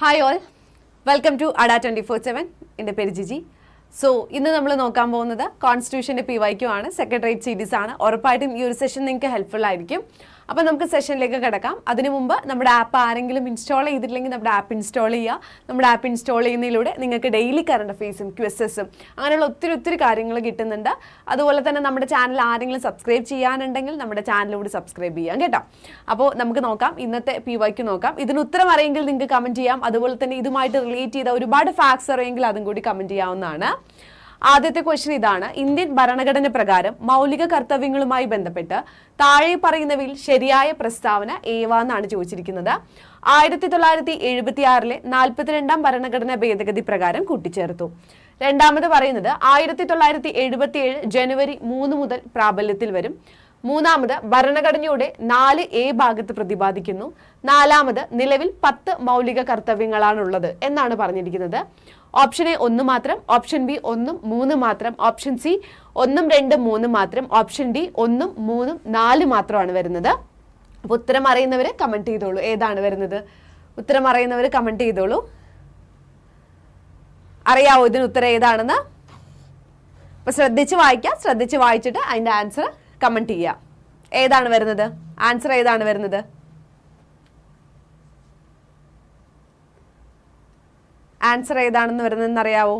Hi all welcome to Ada twenty four seven എന്റെ പേര് ജിജി. സോ ഇന്ന് നമ്മൾ നോക്കാൻ പോകുന്നത് കോൺസ്റ്റിറ്റ്യൂഷന്റെ പി വൈക്യു ആണ്. സെക്രട്ടേറിയറ്റ് സീരീസ് ആണ്. ഉറപ്പായിട്ടും ഈ ഒരു സെഷൻ നിങ്ങൾക്ക് ഹെൽപ്ഫുൾ ആയിരിക്കും. അപ്പോൾ നമുക്ക് സെഷനിലേക്ക് കിടക്കാം. അതിനു മുമ്പ് നമ്മുടെ ആപ്പ് ആരെങ്കിലും ഇൻസ്റ്റാൾ ചെയ്തിട്ടില്ലെങ്കിൽ നമ്മുടെ ആപ്പ് ഇൻസ്റ്റാൾ ചെയ്യുക. നമ്മുടെ ആപ്പ് ഇൻസ്റ്റാൾ ചെയ്യുന്നതിലൂടെ നിങ്ങൾക്ക് ഡെയിലി കറണ്ട് അഫേഴ്സും ക്വസസും അങ്ങനെയുള്ള ഒത്തിരി ഒത്തിരി കാര്യങ്ങൾ കിട്ടുന്നുണ്ട്. അതുപോലെ തന്നെ നമ്മുടെ ചാനൽ ആരെങ്കിലും സബ്സ്ക്രൈബ് ചെയ്യാനുണ്ടെങ്കിൽ നമ്മുടെ ചാനലിലൂടെ സബ്സ്ക്രൈബ് ചെയ്യാം കേട്ടോ. അപ്പോൾ നമുക്ക് നോക്കാം. ഇന്നത്തെ പി വൈക്ക് നോക്കാം. ഇതിന് ഉത്തരം അറിയെങ്കിൽ നിങ്ങൾക്ക് കമന്റ് ചെയ്യാം. അതുപോലെ തന്നെ ഇതുമായിട്ട് റിലേറ്റ് ചെയ്ത ഒരുപാട് ഫാക്ട്സ് അറിയെങ്കിൽ അതും കൂടി കമന്റ് ചെയ്യാവുന്നതാണ്. ആദ്യത്തെ ക്വസ്റ്റ്യൻ ഇതാണ്. ഇന്ത്യൻ ഭരണഘടന പ്രകാരം മൗലിക കർത്തവ്യങ്ങളുമായി ബന്ധപ്പെട്ട് താഴെ പറയുന്നവയിൽ ശരിയായ പ്രസ്താവന ഏവാന്നാണ് ചോദിച്ചിരിക്കുന്നത്. ആയിരത്തി തൊള്ളായിരത്തി എഴുപത്തി ആറിലെ നാൽപ്പത്തിരണ്ടാം ഭരണഘടനാ ഭേദഗതി പ്രകാരം കൂട്ടിച്ചേർത്തു. രണ്ടാമത് പറയുന്നത് ആയിരത്തി തൊള്ളായിരത്തി എഴുപത്തി ഏഴ് ജനുവരി മൂന്ന് മുതൽ പ്രാബല്യത്തിൽ വരും. മൂന്നാമത് ഭരണഘടനയുടെ നാല് എ ഭാഗത്ത് പ്രതിപാദിക്കുന്നു. നാലാമത് നിലവിൽ പത്ത് മൗലിക കർത്തവ്യങ്ങളാണുള്ളത് എന്നാണ് പറഞ്ഞിരിക്കുന്നത്. ഓപ്ഷൻ എ ഒന്ന് മാത്രം ഓപ്ഷൻ ബി ഒന്നും മൂന്ന് മാത്രം ഓപ്ഷൻ സി ഒന്നും രണ്ടും മൂന്ന് മാത്രം ഓപ്ഷൻ ഡി ഒന്നും മൂന്നും നാല് മാത്രമാണ് വരുന്നത്. അപ്പോൾ ഉത്തരം അറിയുന്നവർ കമന്റ് ചെയ്തോളൂ. ഏതാണ് വരുന്നത്? ഉത്തരം അറിയുന്നവർ കമന്റ് ചെയ്തോളൂ. അറിയാവോ ഇതിന് ഉത്തരം ഏതാണെന്ന്? അപ്പൊ ശ്രദ്ധിച്ച് വായിക്കാം. ശ്രദ്ധിച്ച് വായിച്ചിട്ട് അതിന്റെ ആൻസർ കമന്റ് ചെയ്യുക ഏതാണ് വരുന്നത്? ആൻസർ ഏതാണ് വരുന്നത്? ആൻസർ ഏതാണെന്ന് വരുന്നതെന്ന് അറിയാവോ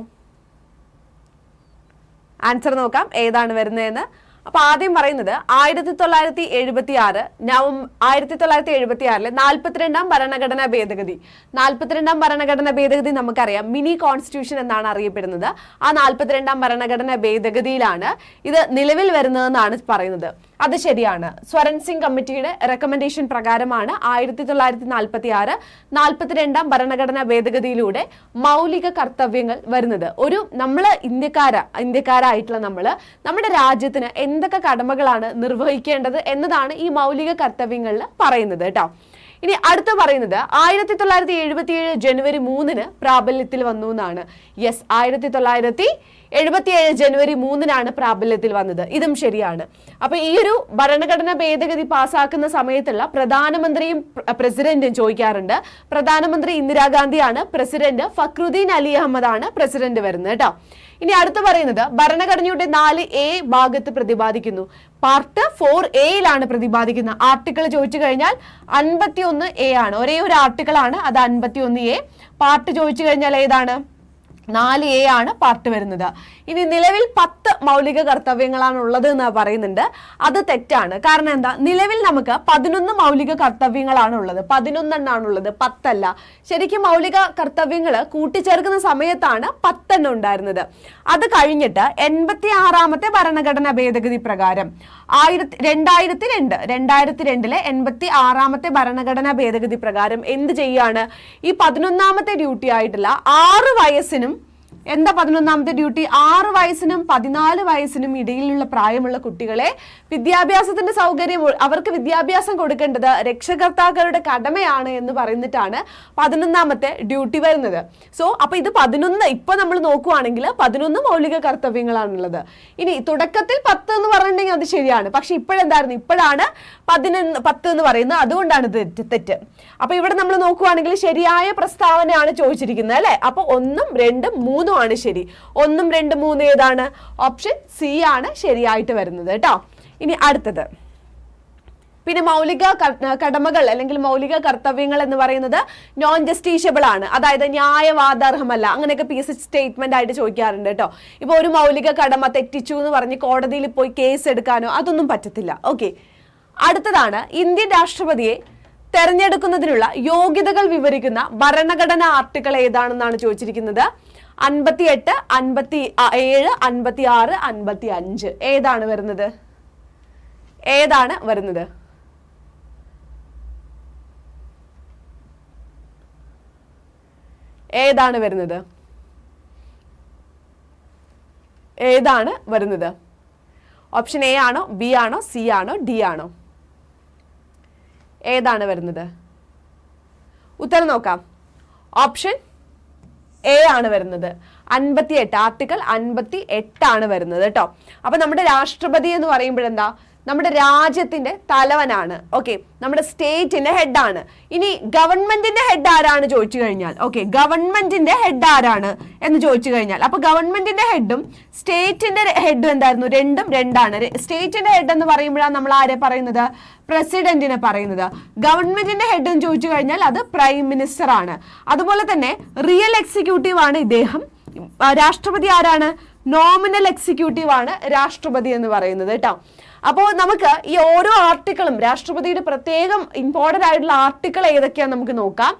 ആൻസർ നോക്കാം. ഏതാണ് വരുന്നതെന്ന് അപ്പൊ ആദ്യം പറയുന്നത് ആയിരത്തി തൊള്ളായിരത്തി എഴുപത്തി ആറ് നവംബർ ആയിരത്തി തൊള്ളായിരത്തി എഴുപത്തി ആറിലെ നാൽപ്പത്തിരണ്ടാം ഭരണഘടനാ ഭേദഗതി. നാൽപ്പത്തിരണ്ടാം ഭരണഘടനാ ഭേദഗതി നമുക്കറിയാം. മിനി കോൺസ്റ്റിറ്റ്യൂഷൻ എന്നാണ് അറിയപ്പെടുന്നത്. ആ നാൽപ്പത്തിരണ്ടാം ഭരണഘടനാ ഭേദഗതിയിലാണ് ഇത് നിലവിൽ വരുന്നതെന്നാണ് പറയുന്നത്. അത് ശരിയാണ്. സ്വരൺ സിംഗ് കമ്മിറ്റിയുടെ റെക്കമെൻഡേഷൻ പ്രകാരമാണ് ആയിരത്തി തൊള്ളായിരത്തി നാൽപ്പത്തി ആറ് നാൽപ്പത്തിരണ്ടാം ഭരണഘടനാ ഭേദഗതിയിലൂടെ മൗലിക കർത്തവ്യങ്ങൾ വരുന്നത്. ഒരു നമ്മൾ ഇന്ത്യക്കാര ഇന്ത്യക്കാരായിട്ടുള്ള നമ്മൾ നമ്മുടെ രാജ്യത്തിന് എന്തൊക്കെ കടമകളാണ് നിർവഹിക്കേണ്ടത് എന്നതാണ് ഈ മൗലിക കർത്തവ്യങ്ങളിൽ പറയുന്നത് കേട്ടോ. ഇനി അടുത്ത പറയുന്നത് ആയിരത്തി തൊള്ളായിരത്തി എഴുപത്തി ഏഴ് ജനുവരി മൂന്നിന് പ്രാബല്യത്തിൽ വന്നു എന്നാണ്. യെസ് ആയിരത്തി തൊള്ളായിരത്തി എഴുപത്തിയേഴ് ജനുവരി മൂന്നിനാണ് പ്രാബല്യത്തിൽ വന്നത്. ഇതും ശരിയാണ്. അപ്പൊ ഈ ഒരു ഭരണഘടന ഭേദഗതി പാസാക്കുന്ന സമയത്തുള്ള പ്രധാനമന്ത്രിയും പ്ര- പ്രസിഡന്റും ചോദിക്കാറുണ്ട്. പ്രധാനമന്ത്രി ഇന്ദിരാഗാന്ധിയാണ് പ്രസിഡന്റ് ഫക്രുദ്ദീൻ അലി അഹമ്മദ് ആണ് പ്രസിഡന്റ് വരുന്നത് കേട്ടോ. ഇനി അടുത്ത് പറയുന്നത് ഭരണഘടനയുടെ നാല് എ ഭാഗത്ത് പ്രതിപാദിക്കുന്നു. പാർട്ട് ഫോർ എയിലാണ് പ്രതിപാദിക്കുന്നത് ആർട്ടിക്കിൾ ചോദിച്ചു കഴിഞ്ഞാൽ അൻപത്തി ഒന്ന് എ ആണ്. ഒരേ ഒരു ആർട്ടിക്കിൾ ആണ് അത് അൻപത്തി ഒന്ന് എ. പാർട്ട് ചോദിച്ചു കഴിഞ്ഞാൽ ഏതാണ്? നാല് എ ആണ് പാർട്ട് വരുന്നത്. ഇനി നിലവിൽ പത്ത് മൗലിക കർത്തവ്യങ്ങളാണ് ഉള്ളത് എന്ന് പറയുന്നുണ്ട്. അത് തെറ്റാണ്. കാരണം എന്താ? നിലവിൽ നമുക്ക് പതിനൊന്ന് മൗലിക കർത്തവ്യങ്ങളാണ് ഉള്ളത് പതിനൊന്നെണ്ണാണ് ഉള്ളത് പത്തല്ല. ശരിക്കും മൗലിക കർത്തവ്യങ്ങൾ കൂട്ടിച്ചേർക്കുന്ന സമയത്താണ് പത്തെണ്ണം ഉണ്ടായിരുന്നത്. അത് കഴിഞ്ഞിട്ട് എൺപത്തി ആറാമത്തെ ഭരണഘടനാ ഭേദഗതി പ്രകാരം ആയിരത്തി രണ്ടായിരത്തി രണ്ട് രണ്ടായിരത്തി രണ്ടിലെ എൺപത്തി ആറാമത്തെ ഭരണഘടനാ ഭേദഗതി പ്രകാരം എന്ത് ചെയ്യാണ്? ഈ പതിനൊന്നാമത്തെ ഡ്യൂട്ടി ആയിട്ടുള്ള ആറ് വയസ്സിനും എന്താ പതിനൊന്നാമത്തെ ഡ്യൂട്ടി? ആറ് വയസ്സിനും പതിനാല് വയസ്സിനും ഇടയിലുള്ള പ്രായമുള്ള കുട്ടികളെ വിദ്യാഭ്യാസത്തിന്റെ സൗകര്യം അവർക്ക് വിദ്യാഭ്യാസം കൊടുക്കേണ്ടത് രക്ഷകർത്താക്കളുടെ കടമയാണ് എന്ന് പറയുന്നിട്ടാണ് പതിനൊന്നാമത്തെ ഡ്യൂട്ടി വരുന്നത്. സോ അപ്പൊ ഇത് പതിനൊന്ന് ഇപ്പൊ നമ്മൾ നോക്കുവാണെങ്കിൽ പതിനൊന്ന് മൗലിക കർത്തവ്യങ്ങളാണുള്ളത്. ഇനി തുടക്കത്തിൽ പത്ത് എന്ന് പറഞ്ഞിട്ടുണ്ടെങ്കിൽ അത് ശരിയാണ്. പക്ഷെ ഇപ്പോഴെന്തായിരുന്നു? ഇപ്പോഴാണ് പതിനൊന്ന് പത്ത് എന്ന് പറയുന്നത്. അതുകൊണ്ടാണ് തെറ്റ് തെറ്റ്. അപ്പൊ ഇവിടെ നമ്മൾ നോക്കുവാണെങ്കിൽ ശരിയായ പ്രസ്താവനയാണ് ചോദിച്ചിരിക്കുന്നത് അല്ലെ? അപ്പൊ ഒന്നും രണ്ടും മൂന്നും ആണ് ശരി. ഒന്നും രണ്ട് മൂന്നും ഏതാണ്? ഓപ്ഷൻ സി ആണ് ശരിയായിട്ട് വരുന്നത് കേട്ടോ. ഇനി അടുത്തത്. പിന്നെ മൗലിക കടമകൾ അല്ലെങ്കിൽ മൗലിക കർത്തവ്യങ്ങൾ എന്ന് പറയുന്നത് നോൺ ജസ്റ്റീഷ്യബിൾ ആണ്. അതായത് ന്യായവാദാർഹമല്ല. അങ്ങനെയൊക്കെ പി എസ് സ്റ്റേറ്റ്മെന്റ് ആയിട്ട് ചോദിക്കാറുണ്ട് കേട്ടോ. ഇപ്പൊ ഒരു മൗലിക കടമ തെറ്റിച്ചു എന്ന് പറഞ്ഞ് കോടതിയിൽ പോയി കേസ് എടുക്കാനോ അതൊന്നും പറ്റത്തില്ല. ഓക്കെ അടുത്തതാണ് ഇന്ത്യൻ രാഷ്ട്രപതിയെ തെരഞ്ഞെടുക്കുന്നതിനുള്ള യോഗ്യതകൾ വിവരിക്കുന്ന ഭരണഘടനാ ആർട്ടിക്കിൾ ഏതാണെന്നാണ് ചോദിച്ചിരിക്കുന്നത്. അൻപത്തി എട്ട് അൻപത്തി ഏഴ് അൻപത്തി ആറ് അൻപത്തി അഞ്ച് ഏതാണ് വരുന്നത്? ഏതാണ് വരുന്നത്? ഏതാണ് വരുന്നത്? ഏതാണ് വരുന്നത്? ഓപ്ഷൻ എ ആണോ ബി ആണോ സി ആണോ ഡി ആണോ? ഏതാണ് വരുന്നത്? ഉത്തരം നോക്കാം. ഓപ്ഷൻ എ ആണ് വരുന്നത്. അൻപത്തി എട്ട് ആർട്ടിക്കിൾ അൻപത്തി എട്ടാണ് വരുന്നത് കേട്ടോ. അപ്പൊ നമ്മുടെ രാഷ്ട്രപതി എന്ന് പറയുമ്പോഴെന്താ? നമ്മുടെ രാജ്യത്തിന്റെ തലവനാണ്. ഓക്കെ നമ്മുടെ സ്റ്റേറ്റിന്റെ ഹെഡാണ്. ഇനി ഗവൺമെന്റിന്റെ ഹെഡ് ആരാണ് ചോദിച്ചു കഴിഞ്ഞാൽ? ഓക്കെ ഗവൺമെന്റിന്റെ ഹെഡ് ആരാണ് എന്ന് ചോദിച്ചു കഴിഞ്ഞാൽ അപ്പൊ ഗവൺമെന്റിന്റെ ഹെഡും സ്റ്റേറ്റിന്റെ ഹെഡും എന്തായിരുന്നു? രണ്ടും രണ്ടാണ്. സ്റ്റേറ്റിന്റെ ഹെഡ് എന്ന് പറയുമ്പോഴാണ് നമ്മൾ ആരെ പറയുന്നത്? പ്രസിഡന്റിനെ പറയുന്നത്. ഗവൺമെന്റിന്റെ ഹെഡ് എന്ന് ചോദിച്ചു കഴിഞ്ഞാൽ അത് പ്രൈം മിനിസ്റ്റർ ആണ് അതുപോലെ തന്നെ റിയൽ എക്സിക്യൂട്ടീവ് ആണ് ഇദ്ദേഹം. രാഷ്ട്രപതി ആരാണ്? നോമിനൽ എക്സിക്യൂട്ടീവ് ആണ് രാഷ്ട്രപതി എന്ന് പറയുന്നത് കേട്ടോ. അപ്പോൾ നമുക്ക് ഈ ഓരോ ആർട്ടിക്കിളും രാഷ്ട്രപതിയുടെ പ്രത്യേകം ഇമ്പോർട്ടന്റ് ആയിട്ടുള്ള ആർട്ടിക്കിൾ ഏതൊക്കെയാണ് നമുക്ക് നോക്കാം.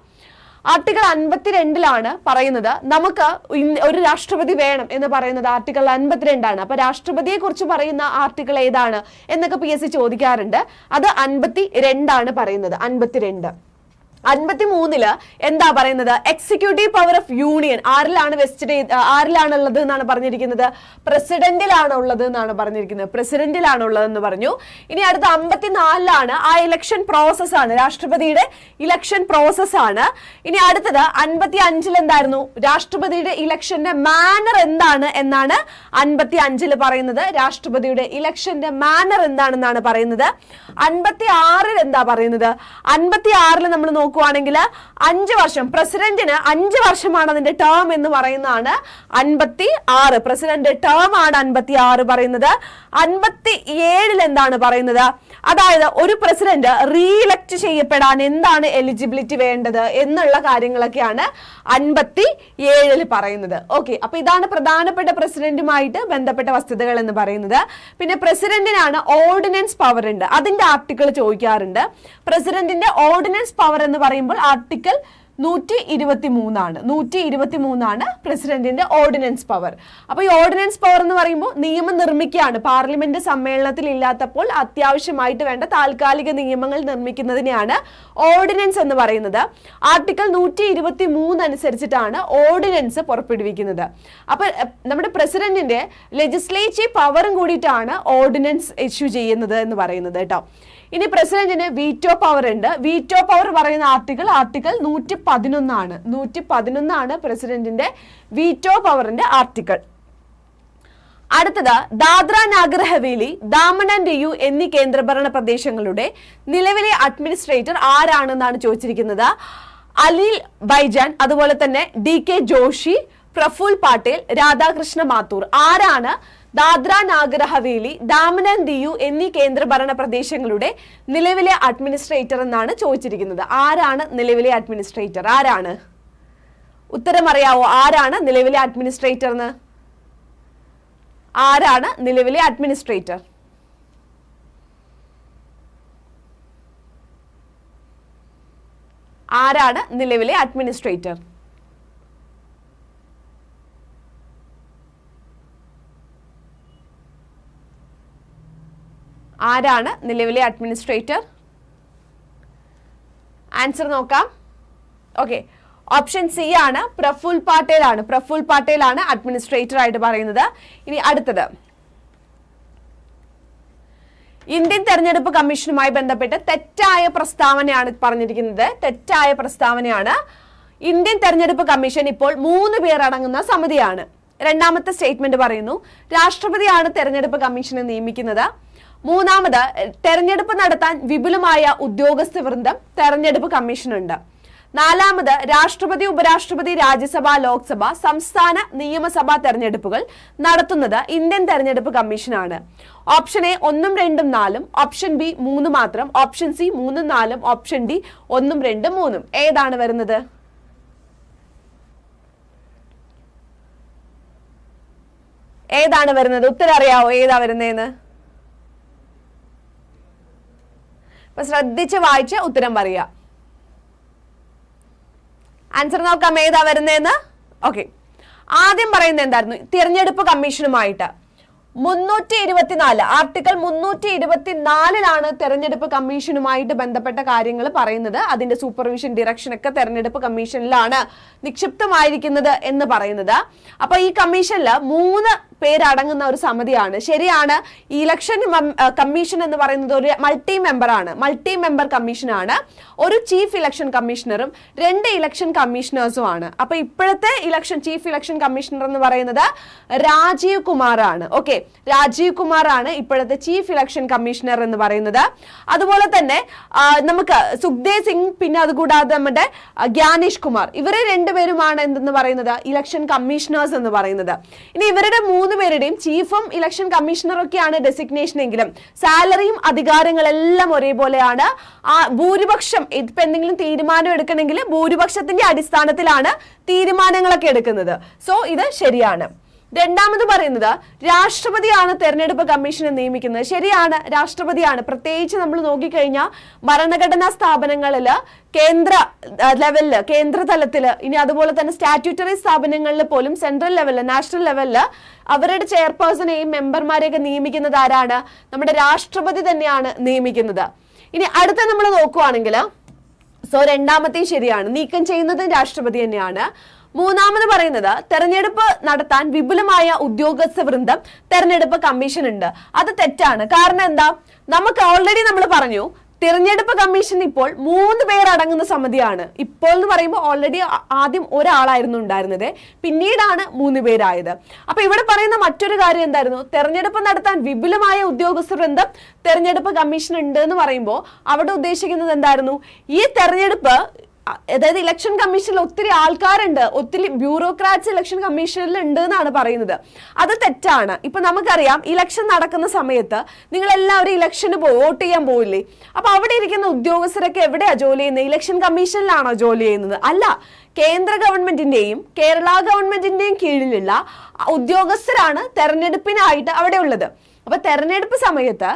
ആർട്ടിക്കിൾ അൻപത്തിരണ്ടിലാണ് പറയുന്നത്. നമുക്ക് ഒരു രാഷ്ട്രപതി വേണം എന്ന് പറയുന്നത് ആർട്ടിക്കിൾ അൻപത്തിരണ്ടാണ്. അപ്പൊ രാഷ്ട്രപതിയെ കുറിച്ച് പറയുന്ന ആർട്ടിക്കിൾ ഏതാണ് എന്നൊക്കെ പി ചോദിക്കാറുണ്ട്. അത് അൻപത്തി രണ്ടാണ് പറയുന്നത്. അൻപത്തിരണ്ട്. അൻപത്തി മൂന്നിൽ എന്താ പറയുന്നത്? എക്സിക്യൂട്ടീവ് പവർ ഓഫ് യൂണിയൻ ആരിലാണ് വെസ്റ്റഡ് ആരിലാണ് ഉള്ളത് എന്നാണ് പറഞ്ഞിരിക്കുന്നത്? പ്രസിഡന്റിലാണ് ഉള്ളത് എന്നാണ് പറഞ്ഞിരിക്കുന്നത്. പ്രസിഡന്റിലാണ് ഉള്ളതെന്ന് പറഞ്ഞു. ഇനി അടുത്ത അമ്പത്തിനാലിലാണ് ആ ഇലക്ഷൻ പ്രോസസ് ആണ്. രാഷ്ട്രപതിയുടെ ഇലക്ഷൻ പ്രോസസ് ആണ്. ഇനി അടുത്തത് അൻപത്തി അഞ്ചിൽ എന്തായിരുന്നു? രാഷ്ട്രപതിയുടെ ഇലക്ഷന്റെ മാനർ എന്താണ് എന്നാണ് അൻപത്തി അഞ്ചിൽ പറയുന്നത്. രാഷ്ട്രപതിയുടെ ഇലക്ഷന്റെ മാനർ എന്താണെന്നാണ് പറയുന്നത്. അൻപത്തി ആറിൽ എന്താ പറയുന്നത്? അൻപത്തി ആറിൽ നമ്മൾ നോക്കുവാണെങ്കിൽ അഞ്ച് വർഷം പ്രസിഡന്റിന് അഞ്ച് വർഷമാണ് അതിന്റെ ടേം എന്ന് പറയുന്നതാണ് അൻപത്തി ആറ് പ്രസിഡന്റ് ടേം ആണ് അൻപത്തി ആറ് പറയുന്നത്. അൻപത്തി ഏഴിൽ എന്താണ് പറയുന്നത്? അതായത് ഒരു പ്രസിഡന്റ് റീഇലക്ട് ചെയ്യപ്പെടാൻ എന്താണ് എലിജിബിലിറ്റി വേണ്ടത് എന്നുള്ള കാര്യങ്ങളൊക്കെയാണ് അൻപത്തി ഏഴിൽ പറയുന്നത്. ഓക്കെ അപ്പൊ ഇതാണ് പ്രധാനപ്പെട്ട പ്രസിഡന്റുമായിട്ട് ബന്ധപ്പെട്ട വസ്തുതകൾ എന്ന് പറയുന്നത്. പിന്നെ പ്രസിഡന്റിനാണ് ഓർഡിനൻസ് പവർ ഉണ്ട്. അതിന്റെ ആർട്ടിക്കിൾ ചോദിക്കാറുണ്ട്. പ്രസിഡന്റിന്റെ ഓർഡിനൻസ് പവർ എന്ന് പറയുമ്പോൾ ആർട്ടിക്കിൾ നൂറ്റി ഇരുപത്തി മൂന്നാണ് നൂറ്റി ഇരുപത്തി മൂന്നാണ് പ്രസിഡന്റിന്റെ ഓർഡിനൻസ് പവർ അപ്പൊ ഈ ഓർഡിനൻസ് പവർ എന്ന് പറയുമ്പോൾ നിയമം നിർമ്മിക്കുകയാണ്. പാർലമെന്റ് സമ്മേളനത്തിൽ ഇല്ലാത്തപ്പോൾ അത്യാവശ്യമായിട്ട് വേണ്ട താൽക്കാലിക നിയമങ്ങൾ നിർമ്മിക്കുന്നതിനെയാണ് ഓർഡിനൻസ് എന്ന് പറയുന്നത്. ആർട്ടിക്കിൾ നൂറ്റി ഇരുപത്തി മൂന്ന് അനുസരിച്ചിട്ടാണ് ഓർഡിനൻസ് പുറപ്പെടുവിക്കുന്നത്. അപ്പൊ നമ്മുടെ പ്രസിഡന്റിന്റെ ലെജിസ്ലേറ്റീവ് പവറും കൂടിയിട്ടാണ് ഓർഡിനൻസ് ഇഷ്യൂ ചെയ്യുന്നത് എന്ന് പറയുന്നത് കേട്ടോ. ഇനി പ്രസിഡന്റിന് വീറ്റോ പവർ ഉണ്ട്. വീറ്റോ പവർ പറയുന്ന ആർട്ടിക്കിൾ ആർട്ടിക്കിൾ നൂറ്റി പതിനൊന്നാണ് നൂറ്റി പതിനൊന്നാണ് പ്രസിഡന്റിന്റെ വീറ്റോ പവറിന്റെ ആർട്ടിക്കിൾ അടുത്തത് ദാദ്ര നാഗർ ഹവേലി ദാമൻ ആൻഡ് ദിയു എന്നീ കേന്ദ്രഭരണ പ്രദേശങ്ങളുടെ നിലവിലെ അഡ്മിനിസ്ട്രേറ്റർ ആരാണെന്നാണ് ചോദിച്ചിരിക്കുന്നത്? അലിൽ ബൈജാൻ അതുപോലെ തന്നെ ഡി കെ ജോഷി പ്രഫുൽ പാട്ടേൽ രാധാകൃഷ്ണ മാത്തൂർ. ആരാണ് ദാദ്ര നാഗർ ഹവേലി ദാമൻ ആൻഡ് ദിയു എന്നീ കേന്ദ്രഭരണ പ്രദേശങ്ങളുടെ നിലവിലെ അഡ്മിനിസ്ട്രേറ്റർ എന്നാണ് ചോദിച്ചിരിക്കുന്നത്. ആരാണ് നിലവിലെ അഡ്മിനിസ്ട്രേറ്റർ ആരാണ്? ഉത്തരം അറിയാവോ ആരാണ് നിലവിലെ അഡ്മിനിസ്ട്രേറ്റർ എന്ന് ആരാണ് നിലവിലെ അഡ്മിനിസ്ട്രേറ്റർ ആരാണ് നിലവിലെ അഡ്മിനിസ്ട്രേറ്റർ ആരാണ് നിലവിലെ അഡ്മിനിസ്ട്രേറ്റർ ആൻസർ നോക്കാം. ഓക്കെ ഓപ്ഷൻ സി ആണ് പ്രഫുൽ പാട്ടേൽ ആണ് പ്രഫുൽ പാട്ടേൽ ആണ് അഡ്മിനിസ്ട്രേറ്റർ ആയിട്ട് പറയുന്നത്. ഇനി അടുത്തത്. ഇന്ത്യൻ തെരഞ്ഞെടുപ്പ് കമ്മീഷനുമായി ബന്ധപ്പെട്ട് തെറ്റായ പ്രസ്താവനയാണ് പറഞ്ഞിരിക്കുന്നത്. തെറ്റായ പ്രസ്താവനയാണ്. ഇന്ത്യൻ തെരഞ്ഞെടുപ്പ് കമ്മീഷൻ ഇപ്പോൾ മൂന്ന് പേർ അടങ്ങുന്ന സമിതിയാണ്. രണ്ടാമത്തെ സ്റ്റേറ്റ്മെന്റ് പറയുന്നു. രാഷ്ട്രപതിയാണ് തെരഞ്ഞെടുപ്പ് കമ്മീഷനെ നിയമിക്കുന്നത്. മൂന്നാമത് തെരഞ്ഞെടുപ്പ് നടത്താൻ വിപുലമായ ഉദ്യോഗസ്ഥ വൃന്ദം തെരഞ്ഞെടുപ്പ് കമ്മീഷനുണ്ട്. നാലാമത് രാഷ്ട്രപതി ഉപരാഷ്ട്രപതി രാജ്യസഭ ലോക്സഭ സംസ്ഥാന നിയമസഭാ തെരഞ്ഞെടുപ്പുകൾ നടത്തുന്നത് ഇന്ത്യൻ തെരഞ്ഞെടുപ്പ് കമ്മീഷനാണ്. ഓപ്ഷൻ എ ഒന്നും രണ്ടും നാലും ഓപ്ഷൻ ബി മൂന്ന് മാത്രം ഓപ്ഷൻ സി മൂന്നും നാലും ഓപ്ഷൻ ഡി ഒന്നും രണ്ടും മൂന്നും. ഏതാണ് വരുന്നത്? ഏതാണ് വരുന്നത്? ഉത്തരം അറിയാവോ ഏതാ വരുന്നതെന്ന് അപ്പൊ ശ്രദ്ധിച്ച് വായിച്ച് ഉത്തരം പറയുക. ആൻസർ നോക്കാം ഏതാ വരുന്നതെന്ന്? ഓക്കെ ആദ്യം പറയുന്നത് എന്തായിരുന്നു? തിരഞ്ഞെടുപ്പ് കമ്മീഷനുമായിട്ട്. മുന്നൂറ്റി ഇരുപത്തിനാല് ആർട്ടിക്കിൾ മുന്നൂറ്റി ഇരുപത്തിനാലിലാണ് തെരഞ്ഞെടുപ്പ് കമ്മീഷനുമായിട്ട് ബന്ധപ്പെട്ട കാര്യങ്ങൾ പറയുന്നത്. അതിന്റെ സൂപ്പർവിഷൻ ഡിറക്ഷൻ ഒക്കെ തെരഞ്ഞെടുപ്പ് കമ്മീഷനിലാണ് നിക്ഷിപ്തമായിരിക്കുന്നത് എന്ന് പറയുന്നത്. അപ്പൊ ഈ കമ്മീഷനിൽ മൂന്ന് പേരടങ്ങുന്ന ഒരു സമിതിയാണ്. ശരിയാണ് ഇലക്ഷൻ കമ്മീഷൻ എന്ന് പറയുന്നത് ഒരു മൾട്ടി മെമ്പർ ആണ്. മൾട്ടി മെമ്പർ കമ്മീഷനാണ് ഒരു ചീഫ് ഇലക്ഷൻ കമ്മീഷണറും രണ്ട് ഇലക്ഷൻ കമ്മീഷണേഴ്സും ആണ്. അപ്പൊ ഇപ്പോഴത്തെ ഇലക്ഷൻ ചീഫ് ഇലക്ഷൻ കമ്മീഷണർ എന്ന് പറയുന്നത് രാജീവ് കുമാർ ആണ് ഓക്കെ രാജീവ് കുമാർ ആണ് ഇപ്പോഴത്തെ ചീഫ് ഇലക്ഷൻ കമ്മീഷണർ എന്ന് പറയുന്നത്. അതുപോലെ തന്നെ നമുക്ക് സുഖ്ദേവ് സിംഗ് പിന്നെ അതുകൂടാതെ നമ്മുടെ ഗ്യാനേഷ് കുമാർ ഇവരെ രണ്ടുപേരുമാണ് എന്തെന്ന് പറയുന്നത്? ഇലക്ഷൻ കമ്മീഷണേഴ്സ് എന്ന് പറയുന്നത്. ഇനി ഇവരുടെ മൂന്ന് പേരുടെയും ചീഫും ഇലക്ഷൻ കമ്മീഷണറും ഒക്കെയാണ് ഡെസിഗ്നേഷൻ എങ്കിലും. സാലറിയും അധികാരങ്ങളെല്ലാം ഒരേപോലെയാണ്. ആ ഭൂരിപക്ഷം ഇപ്പൊ എന്തെങ്കിലും തീരുമാനം എടുക്കണമെങ്കിൽ ഭൂരിപക്ഷത്തിന്റെ അടിസ്ഥാനത്തിലാണ് തീരുമാനങ്ങളൊക്കെ എടുക്കുന്നത്. സോ ഇത് ശരിയാണ്. രണ്ടാമത് പറയുന്നത് രാഷ്ട്രപതിയാണ് തെരഞ്ഞെടുപ്പ് കമ്മീഷനെ നിയമിക്കുന്നത്. ശരിയാണ് രാഷ്ട്രപതിയാണ്. പ്രത്യേകിച്ച് നമ്മൾ നോക്കിക്കഴിഞ്ഞാൽ ഭരണഘടനാ സ്ഥാപനങ്ങളിൽ കേന്ദ്ര ലെവലിൽ കേന്ദ്ര തലത്തിൽ ഇനി അതുപോലെ തന്നെ സ്റ്റാറ്റ്യൂട്ടറി സ്ഥാപനങ്ങളിൽ പോലും സെൻട്രൽ ലെവലിൽ നാഷണൽ ലെവലിൽ അവരുടെ ചെയർപേഴ്സണെയും മെമ്പർമാരെയൊക്കെ നിയമിക്കുന്നത് ആരാണ്? നമ്മുടെ രാഷ്ട്രപതി തന്നെയാണ് നിയമിക്കുന്നത്. ഇനി അടുത്ത നമ്മൾ നോക്കുവാണെങ്കിൽ സോ രണ്ടാമത്തെയും ശരിയാണ്. നീക്കം ചെയ്യുന്നതും രാഷ്ട്രപതി തന്നെയാണ്. മൂന്നാമത് പറയുന്നത് തെരഞ്ഞെടുപ്പ് നടത്താൻ വിപുലമായ ഉദ്യോഗസ്ഥ വൃന്ദം തെരഞ്ഞെടുപ്പ് കമ്മീഷൻ ഉണ്ട്. അത് തെറ്റാണ്. കാരണം എന്താ? നമുക്ക് ഓൾറെഡി നമ്മൾ പറഞ്ഞു തിരഞ്ഞെടുപ്പ് കമ്മീഷൻ ഇപ്പോൾ മൂന്ന് പേർ അടങ്ങുന്ന സമിതിയാണ്. ഇപ്പോൾ എന്ന് പറയുമ്പോൾ ഓൾറെഡി ആദ്യം ഒരാളായിരുന്നു ഉണ്ടായിരുന്നത്. പിന്നീടാണ് മൂന്ന് പേരായത്. അപ്പൊ ഇവിടെ പറയുന്ന മറ്റൊരു കാര്യം എന്തായിരുന്നു? തെരഞ്ഞെടുപ്പ് നടത്താൻ വിപുലമായ ഉദ്യോഗസ്ഥ വൃന്ദം തെരഞ്ഞെടുപ്പ് കമ്മീഷൻ ഉണ്ട് എന്ന് പറയുമ്പോൾ അവിടെ ഉദ്ദേശിക്കുന്നത് എന്തായിരുന്നു? ഈ തെരഞ്ഞെടുപ്പ് അതായത് ഇലക്ഷൻ കമ്മീഷനിൽ ഒത്തിരി ആൾക്കാരുണ്ട്. ഒത്തിരി ബ്യൂറോക്രാറ്റ്സ് ഇലക്ഷൻ കമ്മീഷനിൽ ഉണ്ട് എന്നാണ് പറയുന്നത്. അത് തെറ്റാണ്. ഇപ്പൊ നമുക്കറിയാം ഇലക്ഷൻ നടക്കുന്ന സമയത്ത് നിങ്ങൾ എല്ലാവരും ഇലക്ഷന് പോയി വോട്ട് ചെയ്യാൻ പോവില്ലേ? അപ്പൊ അവിടെ ഇരിക്കുന്ന ഉദ്യോഗസ്ഥരൊക്കെ എവിടെയാ ജോലി ചെയ്യുന്നത്? ഇലക്ഷൻ കമ്മീഷനിലാണോ ജോലി ചെയ്യുന്നത്? അല്ല കേന്ദ്ര ഗവൺമെന്റിന്റെയും കേരള ഗവൺമെന്റിന്റെയും കീഴിലുള്ള ഉദ്യോഗസ്ഥരാണ് തെരഞ്ഞെടുപ്പിനായിട്ട് അവിടെ ഉള്ളത് അപ്പൊ തെരഞ്ഞെടുപ്പ് സമയത്ത്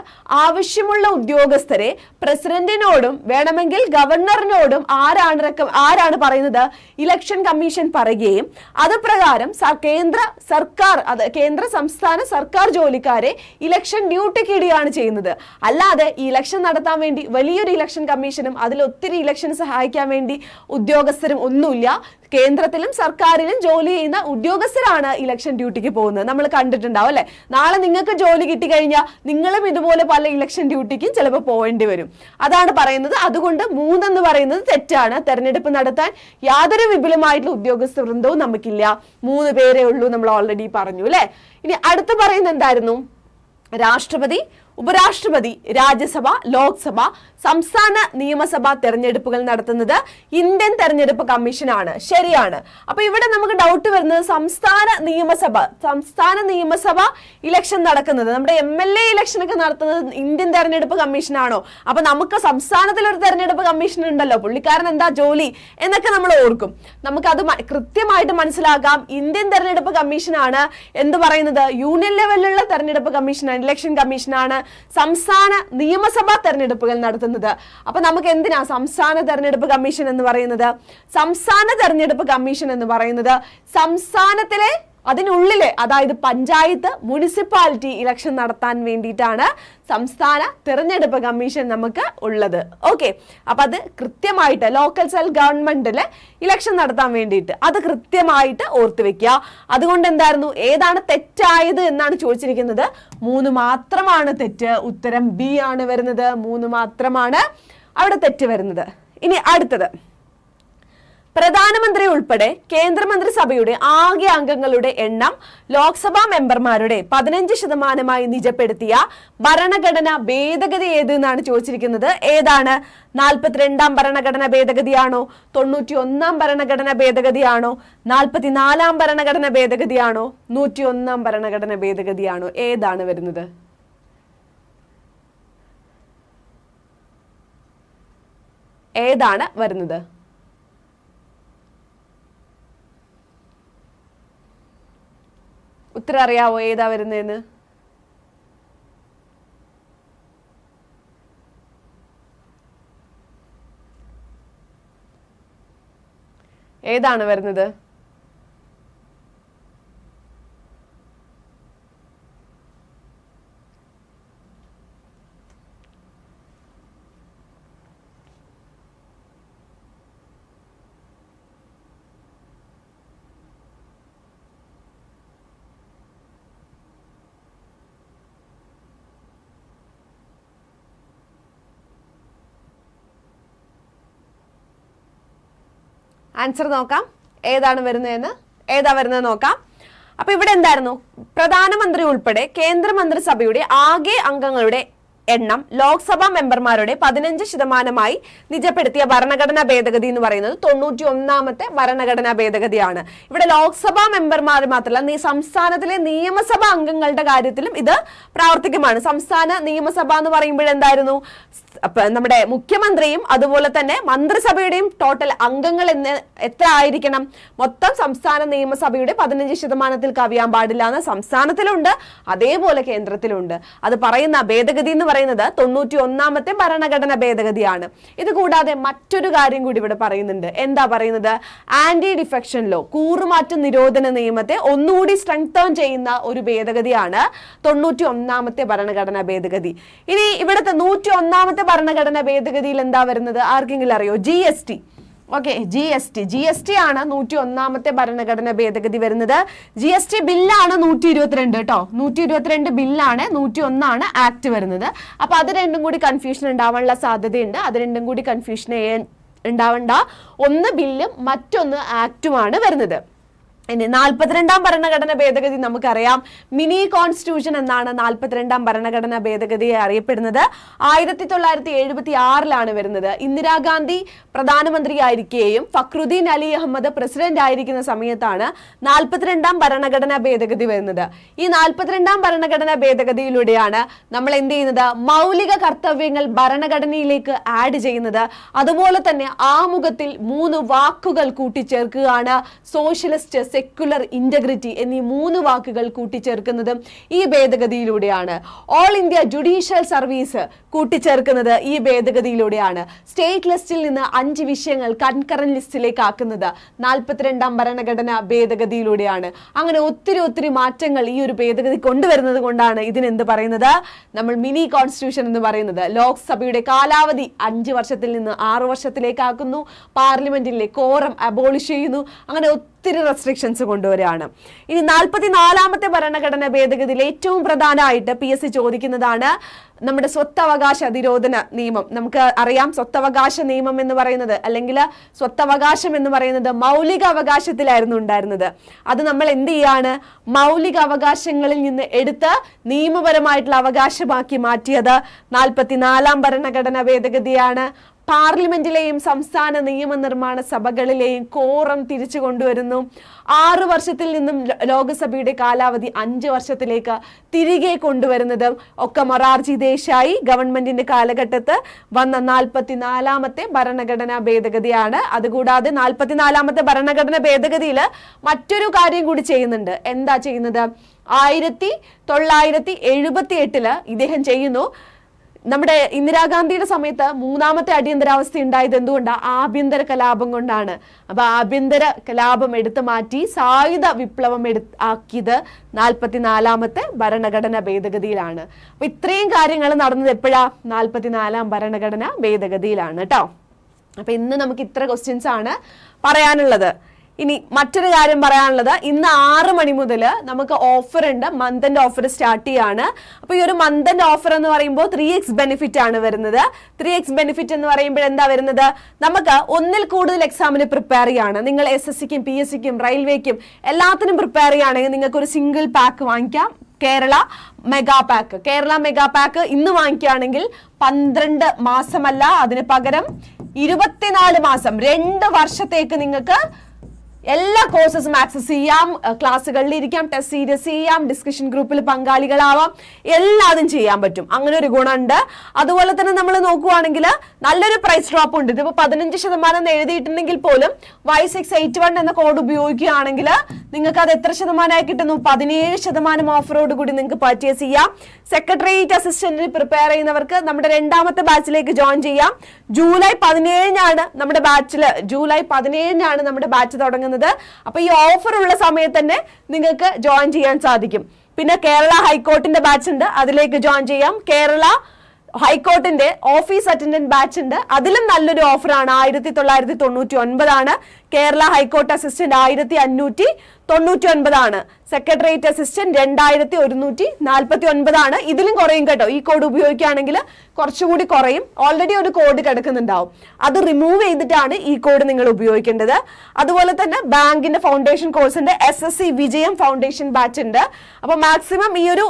ആവശ്യമുള്ള ഉദ്യോഗസ്ഥരെ പ്രസിഡന്റിനോടും വേണമെങ്കിൽ ഗവർണറിനോടും ആരാണ് ആരാണ് പറയുന്നത്? ഇലക്ഷൻ കമ്മീഷൻ പറയുകയും അത് പ്രകാരം കേന്ദ്ര സർക്കാർ അത് കേന്ദ്ര സംസ്ഥാന സർക്കാർ ജോലിക്കാരെ ഇലക്ഷൻ ഡ്യൂട്ടിക്ക് ഇടുകയാണ് ചെയ്യുന്നത്. അല്ലാതെ ഈ ഇലക്ഷൻ നടത്താൻ വേണ്ടി വലിയൊരു ഇലക്ഷൻ കമ്മീഷനും അതിൽ ഒത്തിരി ഇലക്ഷൻ സഹായിക്കാൻ വേണ്ടി ഉദ്യോഗസ്ഥരും ഒന്നുമില്ല. കേന്ദ്രത്തിലും സർക്കാരിലും ജോലി ചെയ്യുന്ന ഉദ്യോഗസ്ഥരാണ് ഇലക്ഷൻ ഡ്യൂട്ടിക്ക് പോകുന്നത്. നമ്മൾ കണ്ടിട്ടുണ്ടാവും അല്ലെ? നാളെ നിങ്ങൾക്ക് ജോലി കിട്ടിക്കഴിഞ്ഞാൽ നിങ്ങളും ഇതുപോലെ പല ഇലക്ഷൻ ഡ്യൂട്ടിക്കും ചിലപ്പോൾ പോകേണ്ടി വരും. അതാണ് പറയുന്നത്. അതുകൊണ്ട് മൂന്നെന്ന് പറയുന്നത് തെറ്റാണ്. തെരഞ്ഞെടുപ്പ് നടത്താൻ യാതൊരു വിപുലമായിട്ടുള്ള ഉദ്യോഗസ്ഥ വൃന്ദവും നമുക്കില്ല. മൂന്ന് പേരേ ഉള്ളൂ നമ്മൾ ഓൾറെഡി പറഞ്ഞു അല്ലെ? ഇനി അടുത്ത് പറയുന്നത് എന്തായിരുന്നു? രാഷ്ട്രപതി ഉപരാഷ്ട്രപതി രാജ്യസഭ ലോക്സഭ സംസ്ഥാന നിയമസഭാ തെരഞ്ഞെടുപ്പുകൾ നടത്തുന്നത് ഇന്ത്യൻ തെരഞ്ഞെടുപ്പ് കമ്മീഷനാണ്. ശരിയാണ്. അപ്പൊ ഇവിടെ നമുക്ക് ഡൗട്ട് വരുന്നത് സംസ്ഥാന നിയമസഭ സംസ്ഥാന നിയമസഭ ഇലക്ഷൻ നടക്കുന്നത്. നമ്മുടെ എം എൽ എ ഇലക്ഷൻ ഒക്കെ നടത്തുന്നത് ഇന്ത്യൻ തെരഞ്ഞെടുപ്പ് കമ്മീഷനാണോ? അപ്പൊ നമുക്ക് സംസ്ഥാനത്തിൽ ഒരു തെരഞ്ഞെടുപ്പ് കമ്മീഷൻ ഉണ്ടല്ലോ. പുള്ളിക്കാരൻ എന്താ ജോലി എന്നൊക്കെ നമ്മൾ ഓർക്കും. നമുക്ക് അത് മ- കൃത്യമായിട്ട് മനസ്സിലാക്കാം ഇന്ത്യൻ തെരഞ്ഞെടുപ്പ് കമ്മീഷനാണ്. എന്ത് പറയുന്നത്? യൂണിയൻ ലെവലിലുള്ള തെരഞ്ഞെടുപ്പ് കമ്മീഷനാണ് ഇലക്ഷൻ കമ്മീഷനാണ്. സംസ്ഥാന നിയമസഭാ തെരഞ്ഞെടുപ്പുകൾ നടത്തുന്നത്. അപ്പൊ നമുക്ക് എന്തിനാ സംസ്ഥാന തെരഞ്ഞെടുപ്പ് കമ്മീഷൻ എന്ന് പറയുന്നത്? സംസ്ഥാന തെരഞ്ഞെടുപ്പ് കമ്മീഷൻ എന്ന് പറയുന്നത് സംസ്ഥാനത്തിലെ അതിനുള്ളിലെ അതായത് പഞ്ചായത്ത് മുനിസിപ്പാലിറ്റി ഇലക്ഷൻ നടത്താൻ വേണ്ടിയിട്ടാണ് സംസ്ഥാന തിരഞ്ഞെടുപ്പ് കമ്മീഷൻ നമുക്ക് ഉള്ളത്. ഓക്കെ. അപ്പൊ അത് കൃത്യമായിട്ട് ലോക്കൽ സെൽ ഗവൺമെന്റിൽ ഇലക്ഷൻ നടത്താൻ വേണ്ടിയിട്ട് അത് കൃത്യമായിട്ട് ഓർത്തു വെക്കുക. അതുകൊണ്ട് എന്തായിരുന്നു? ഏതാണ് തെറ്റായത് എന്നാണ് ചോദിച്ചിരിക്കുന്നത്. മൂന്ന് മാത്രമാണ് തെറ്റ്. ഉത്തരം ബി ആണ് വരുന്നത്. മൂന്ന് മാത്രമാണ് അവിടെ തെറ്റ് വരുന്നത്. ഇനി അടുത്തത്. പ്രധാനമന്ത്രി ഉൾപ്പെടെ കേന്ദ്രമന്ത്രിസഭയുടെ ആകെ അംഗങ്ങളുടെ എണ്ണം ലോക്സഭാ മെമ്പർമാരുടെ പതിനഞ്ച് ശതമാനമായി നിജപ്പെടുത്തിയ ഭരണഘടന ഭേദഗതി ഏത് എന്നാണ് ചോദിച്ചിരിക്കുന്നത്. ഏതാണ്? നാൽപ്പത്തിരണ്ടാം ഭരണഘടന ഭേദഗതിയാണോ? തൊണ്ണൂറ്റി ഒന്നാം ഭരണഘടന ഭേദഗതിയാണോ? നാൽപ്പത്തിനാലാം ഭരണഘടന ഭേദഗതിയാണോ? നൂറ്റി ഒന്നാം ഭരണഘടന ഭേദഗതിയാണോ? ഏതാണ് വരുന്നത്? ഏതാണ് വരുന്നത്? ഉത്തരം അറിയാവോ ഏതാ വരുന്നതെന്ന് ഏതാണ് വരുന്നത്? ആൻസർ നോക്കാം. ഏതാണ് വരുന്നതെന്ന്? ഏതാ വരുന്നത് നോക്കാം. അപ്പൊ ഇവിടെ എന്തായിരുന്നു? പ്രധാനമന്ത്രി ഉൾപ്പെടെ കേന്ദ്രമന്ത്രിസഭയുടെ ആകെ അംഗങ്ങളുടെ എണ്ണം ലോക്സഭാ മെമ്പർമാരുടെ പതിനഞ്ച് ശതമാനമായി നിജപ്പെടുത്തിയ ഭരണഘടനാ ഭേദഗതി എന്ന് പറയുന്നത് തൊണ്ണൂറ്റി ഒന്നാമത്തെ ഭരണഘടനാ ഭേദഗതിയാണ്. ഇവിടെ ലോക്സഭാ മെമ്പർമാർ മാത്രമല്ല നീ സംസ്ഥാനത്തിലെ നിയമസഭാ അംഗങ്ങളുടെ കാര്യത്തിലും ഇത് പ്രാവർത്തികമാണ്. സംസ്ഥാന നിയമസഭ എന്ന് അപ്പൊ നമ്മുടെ മുഖ്യമന്ത്രിയും അതുപോലെ തന്നെ മന്ത്രിസഭയുടെയും ടോട്ടൽ അംഗങ്ങൾ എന്ന് എത്ര ആയിരിക്കണം? മൊത്തം സംസ്ഥാന നിയമസഭയുടെ പതിനഞ്ച് ശതമാനത്തിൽ കവിയാൻ പാടില്ല എന്ന് സംസ്ഥാനത്തിലുണ്ട് അതേപോലെ കേന്ദ്രത്തിലുണ്ട്. അത് പറയുന്ന ഭേദഗതി എന്ന് പറയുന്നത് തൊണ്ണൂറ്റി ഒന്നാമത്തെ ഭരണഘടന ഭേദഗതിയാണ്. ഇത് കൂടാതെ മറ്റൊരു കാര്യം കൂടി ഇവിടെ പറയുന്നുണ്ട്. എന്താ പറയുന്നത്? ആന്റി ഡിഫെക്ഷൻ ലോ കൂറുമാറ്റ നിരോധന നിയമത്തെ ഒന്നുകൂടി സ്ട്രെങ്തേൺ ചെയ്യുന്ന ഒരു ഭേദഗതിയാണ് തൊണ്ണൂറ്റി ഒന്നാമത്തെ ഭരണഘടന ഭേദഗതി. ഇനി ഇവിടുത്തെ നൂറ്റി ഒന്നാമത്തെ ഭരണഘടനാ ഭേദഗതിയിൽ എന്താ വരുന്നത്? ആർക്കെങ്കിലും അറിയോ? G S T okay G S T G S T ആണ് നൂറ്റി ഒന്നാമത്തെ ഭരണഘടന ഭേദഗതി വരുന്നത്. ജി എസ് ടി ബില്ലാണ് നൂറ്റി ഇരുപത്തിരണ്ട് കേട്ടോ നൂറ്റി ഇരുപത്തിരണ്ട് ബില്ലാണ് നൂറ്റി ഒന്നാണ് ആക്ട് വരുന്നത്. അപ്പൊ അത് രണ്ടും കൂടി കൺഫ്യൂഷൻ ഉണ്ടാവാനുള്ള സാധ്യതയുണ്ട്. അത് രണ്ടും കൂടി കൺഫ്യൂഷൻ ഉണ്ടാവണ്ട. ഒന്ന് ബില്ലും മറ്റൊന്ന് ആക്റ്റുമാണ് വരുന്നത്. ഇനി നാൽപ്പത്തിരണ്ടാം ഭരണഘടന ഭേദഗതി നമുക്കറിയാം. മിനി കോൺസ്റ്റിറ്റ്യൂഷൻ എന്നാണ് നാൽപ്പത്തിരണ്ടാം ഭരണഘടന ഭേദഗതിയെ അറിയപ്പെടുന്നത്. ആയിരത്തി തൊള്ളായിരത്തി എഴുപത്തി ആറിലാണ് വരുന്നത്. ഇന്ദിരാഗാന്ധി പ്രധാനമന്ത്രിയായിരിക്കുകയും ഫക്രുദ്ദീൻ അലി അഹമ്മദ് പ്രസിഡന്റ് ആയിരിക്കുന്ന സമയത്താണ് നാൽപ്പത്തിരണ്ടാം ഭരണഘടനാ ഭേദഗതി വരുന്നത്. ഈ നാൽപ്പത്തിരണ്ടാം ഭരണഘടനാ ഭേദഗതിയിലൂടെയാണ് നമ്മൾ എന്ത് ചെയ്യുന്നത്? മൗലിക കർത്തവ്യങ്ങൾ ഭരണഘടനയിലേക്ക് ആഡ് ചെയ്യുന്നത്. അതുപോലെ തന്നെ ആമുഖത്തിൽ മൂന്ന് വാക്കുകൾ കൂട്ടിച്ചേർക്കുകയാണ് സോഷ്യലിസ്റ്റ് സെക്യുലർ ഇന്റഗ്രിറ്റി എന്നീ മൂന്ന് വാക്കുകൾ കൂട്ടിച്ചേർക്കുന്നത് ഈ ഭേദഗതിയിലൂടെയാണ്. ഓൾ ഇന്ത്യ ജുഡീഷ്യൽ സർവീസ് കൂട്ടിച്ചേർക്കുന്നത് ഈ ഭേദഗതിയിലൂടെയാണ്. സ്റ്റേറ്റ് ലിസ്റ്റിൽ നിന്ന് അഞ്ച് വിഷയങ്ങൾ കൺകറന്റ് ലിസ്റ്റിലേക്ക് ആക്കുന്നത് നാൽപ്പത്തിരണ്ടാം ഭരണഘടന ഭേദഗതിയിലൂടെയാണ്. അങ്ങനെ ഒത്തിരി ഒത്തിരി മാറ്റങ്ങൾ ഈ ഒരു ഭേദഗതി കൊണ്ടുവരുന്നത് കൊണ്ടാണ് ഇതിനെന്ത് പറയുന്നത്? നമ്മൾ മിനി കോൺസ്റ്റിറ്റ്യൂഷൻ എന്ന് പറയുന്നത്. ലോക്സഭയുടെ കാലാവധി അഞ്ച് വർഷത്തിൽ നിന്ന് ആറു വർഷത്തിലേക്കാക്കുന്നു പാർലമെന്റിലെ കോറം അബോളിഷ് ചെയ്യുന്നു. അങ്ങനെ ഒത്തിരി റെസ്ട്രിക്ഷൻസ് കൊണ്ടുവരികയാണ്. ഇനി നാൽപ്പത്തി നാലാമത്തെ ഭരണഘടന ഭേദഗതിയിൽ ഏറ്റവും പ്രധാനമായിട്ട് പി എസ് സി ചോദിക്കുന്നതാണ് നമ്മുടെ സ്വത്തവകാശ നിരോധന നിയമം. നമുക്ക് അറിയാം സ്വത്തവകാശ നിയമം എന്ന് പറയുന്നത് അല്ലെങ്കിൽ സ്വത്തവകാശം എന്ന് പറയുന്നത് മൗലിക അവകാശത്തിലായിരുന്നു ഉണ്ടായിരുന്നത്. അത് നമ്മൾ എന്ത് ചെയ്യാണ്? മൗലിക അവകാശങ്ങളിൽ നിന്ന് എടുത്ത് നിയമപരമായിട്ടുള്ള അവകാശമാക്കി മാറ്റിയത് നാൽപ്പത്തിനാലാം ഭരണഘടന ഭേദഗതിയാണ്. പാർലമെന്റിലെയും സംസ്ഥാന നിയമനിർമ്മാണ സഭകളിലെയും കോറം തിരിച്ചു കൊണ്ടുവരുന്നു. ആറ് വർഷത്തിൽ നിന്നും ലോകസഭയുടെ കാലാവധി അഞ്ച് വർഷത്തിലേക്ക് തിരികെ കൊണ്ടുവരുന്നത് ഒക്കെ മൊറാർജി ദേശായി. ഗവൺമെന്റിന്റെ കാലഘട്ടത്ത് വന്ന നാൽപ്പത്തിനാലാമത്തെ ഭരണഘടനാ ഭേദഗതിയാണ്. അതുകൂടാതെ നാൽപ്പത്തിനാലാമത്തെ ഭരണഘടന ഭേദഗതിയിൽ മറ്റൊരു കാര്യം കൂടി ചെയ്യുന്നുണ്ട്. എന്താ ചെയ്യുന്നത്? ആയിരത്തി തൊള്ളായിരത്തി എഴുപത്തി എട്ടിൽ ഇദ്ദേഹം ചെയ്യുന്നു. നമ്മുടെ ഇന്ദിരാഗാന്ധിയുടെ സമയത്ത് മൂന്നാമത്തെ അടിയന്തരാവസ്ഥ ഉണ്ടായത് എന്തുകൊണ്ടാണ് ആഭ്യന്തര കലാപം കൊണ്ടാണ്. അപ്പൊ ആഭ്യന്തര കലാപം എടുത്തു മാറ്റി സായുധ വിപ്ലവം എടു ആക്കിയത് നാൽപ്പത്തിനാലാമത്തെ ഭരണഘടന ഭേദഗതിയിലാണ്. അപ്പൊ ഇത്രയും കാര്യങ്ങൾ നടന്നത് എപ്പോഴാ? നാൽപ്പത്തിനാലാം ഭരണഘടന ഭേദഗതിയിലാണ് കേട്ടോ അപ്പൊ ഇന്ന് നമുക്ക് ഇത്ര ക്വസ്റ്റ്യൻസ് ആണ് പറയാനുള്ളത്. ഇനി മറ്റൊരു കാര്യം പറയാനുള്ളത് ഇന്ന് ആറ് മണി മുതൽ നമുക്ക് ഓഫർ ഉണ്ട്. മന്ത് ഓഫർ സ്റ്റാർട്ട് ചെയ്യാണ്. അപ്പോൾ ഈ ഒരു മന്ത് ഓഫർ എന്ന് പറയുമ്പോൾ ത്രീ എക്സ് ബെനിഫിറ്റ് ആണ് വരുന്നത്. ത്രീ എക്സ് ബെനിഫിറ്റ് എന്ന് പറയുമ്പോൾ എന്താ വരുന്നത്? നമുക്ക് ഒന്നിൽ കൂടുതൽ എക്സാമിന് പ്രിപ്പയർ ചെയ്യാണ്. നിങ്ങൾ എസ് എസ് സിക്കും പി എസ് സിക്കും റെയിൽവേക്കും എല്ലാത്തിനും പ്രിപ്പയർ ചെയ്യുകയാണെങ്കിൽ നിങ്ങൾക്ക് ഒരു സിംഗിൾ പാക്ക് വാങ്ങിക്കാം. Kerala mega pack Kerala mega pack ഇന്ന് വാങ്ങിക്കുകയാണെങ്കിൽ പന്ത്രണ്ട് മാസമല്ല അതിന് പകരം ഇരുപത്തിനാല് മാസം. രണ്ട് വർഷത്തേക്ക് നിങ്ങൾക്ക് എല്ലാ കോഴ്സസും ആക്സസ് ചെയ്യാം. ക്ലാസ്സുകളിൽ ഇരിക്കാം ടെസ്റ്റ് സീരീസ് ചെയ്യാം ഡിസ്കഷൻ ഗ്രൂപ്പിൽ പങ്കാളികളാവാം. എല്ലാതും ചെയ്യാൻ പറ്റും. അങ്ങനെ ഒരു ഗുണമുണ്ട്. അതുപോലെ തന്നെ നമ്മൾ നോക്കുവാണെങ്കിൽ നല്ലൊരു പ്രൈസ് ഡ്രോപ്പ് ഉണ്ട്. ഇതിപ്പോൾ പതിനഞ്ച് ശതമാനം എഴുതിയിട്ടുണ്ടെങ്കിൽ പോലും വൈ സിക്സ് എയ്റ്റ് വൺ എന്ന കോഡ് ഉപയോഗിക്കുകയാണെങ്കിൽ നിങ്ങൾക്ക് അത് എത്ര ശതമാനമായി കിട്ടുന്നു? പതിനേഴ് ശതമാനം ഓഫറോട് കൂടി നിങ്ങൾക്ക് പർച്ചേസ് ചെയ്യാം. സെക്രട്ടേറിയറ്റ് അസിസ്റ്റന്റിന് പ്രിപ്പയർ ചെയ്യുന്നവർക്ക് നമ്മുടെ രണ്ടാമത്തെ ബാച്ചിലേക്ക് ജോയിൻ ചെയ്യാം. ജൂലൈ പതിനേഴിനാണ് നമ്മുടെ ബാച്ചിൽ ജൂലൈ പതിനേഴിനാണ് നമ്മുടെ ബാച്ച് തുടങ്ങുന്നത്. അപ്പൊ ഈ ഓഫർ ഉള്ള സമയത്ത് തന്നെ നിങ്ങൾക്ക് ജോയിൻ ചെയ്യാൻ സാധിക്കും. പിന്നെ കേരള ഹൈക്കോർട്ടിന്റെ ബാച്ച് ഉണ്ട്. അതിലേക്ക് ജോയിൻ ചെയ്യാം. കേരള ഹൈക്കോർട്ടിന്റെ ഓഫീസ് അറ്റൻഡന്റ് ബാച്ച് ഉണ്ട്. അതിലും നല്ലൊരു ഓഫറാണ് ആയിരത്തി തൊള്ളായിരത്തി തൊണ്ണൂറ്റി ഒൻപതാണ്. കേരള ഹൈക്കോർട്ട് അസിസ്റ്റന്റ് ആയിരത്തി അഞ്ഞൂറ്റി തൊണ്ണൂറ്റി ഒൻപതാണ് സെക്രട്ടേറിയറ്റ് അസിസ്റ്റന്റ് രണ്ടായിരത്തി ഒരുന്നൂറ്റി നാൽപ്പത്തി ഒൻപതാണ് ഇതിലും കുറയും കേട്ടോ. ഈ കോഡ് ഉപയോഗിക്കുകയാണെങ്കിൽ കുറച്ചുകൂടി കുറയും. ഓൾറെഡി ഒരു കോഡ് കിടക്കുന്നുണ്ടാവും. അത് റിമൂവ് ചെയ്തിട്ടാണ് ഈ കോഡ് നിങ്ങൾ ഉപയോഗിക്കേണ്ടത്. അതുപോലെ തന്നെ ബാങ്കിന്റെ ഫൗണ്ടേഷൻ കോഴ്സിന്റെ എസ് എസ് സി വിജയം ഫൗണ്ടേഷൻ ബാച്ച് ഉണ്ട്. അപ്പൊ മാക്സിമം ഈ ഒരു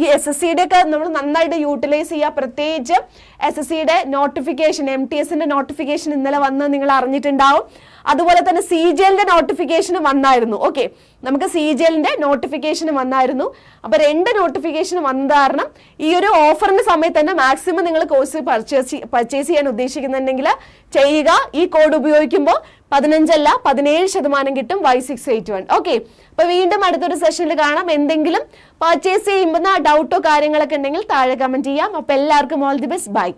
ഈ എസ് എസ് സിയുടെ ഒക്കെ നമ്മൾ നന്നായിട്ട് യൂട്ടിലൈസ് ചെയ്യുക. പ്രത്യേകിച്ച് എസ് എസ് സിയുടെ നോട്ടിഫിക്കേഷൻ എം ടി എസിന്റെ നോട്ടിഫിക്കേഷൻ ഇന്നലെ വന്ന് നിങ്ങൾ അറിഞ്ഞിട്ടുണ്ടാവും. അതുപോലെ തന്നെ സി ജി എല്ലിന്റെ നോട്ടിഫിക്കേഷൻ വന്നായിരുന്നു. ഓക്കെ നമുക്ക് സി ജി എല്ലിന്റെ നോട്ടിഫിക്കേഷൻ വന്നായിരുന്നു. അപ്പൊ രണ്ട് നോട്ടിഫിക്കേഷൻ വന്നത് കാരണം ഈ ഒരു ഓഫറിന്റെ സമയത്ത് തന്നെ മാക്സിമം നിങ്ങൾ കോഴ്സ് പർച്ചേസ് പർച്ചേസ് ചെയ്യാൻ ഉദ്ദേശിക്കുന്നുണ്ടെങ്കിൽ ചെയ്യുക. ഈ കോഡ് ഉപയോഗിക്കുമ്പോൾ പതിനഞ്ചല്ല പതിനേഴ് ശതമാനം കിട്ടും Y six eight one okay അപ്പൊ വീണ്ടും അടുത്തൊരു സെഷനിൽ കാണാം. എന്തെങ്കിലും പർച്ചേസ് ചെയ്യുമ്പോൾ ഡൗട്ടോ കാര്യങ്ങളൊക്കെ ഉണ്ടെങ്കിൽ താഴെ കമന്റ് ചെയ്യാം. അപ്പൊ എല്ലാവർക്കും ഓൾ ദി ബെസ്റ്റ് ബൈ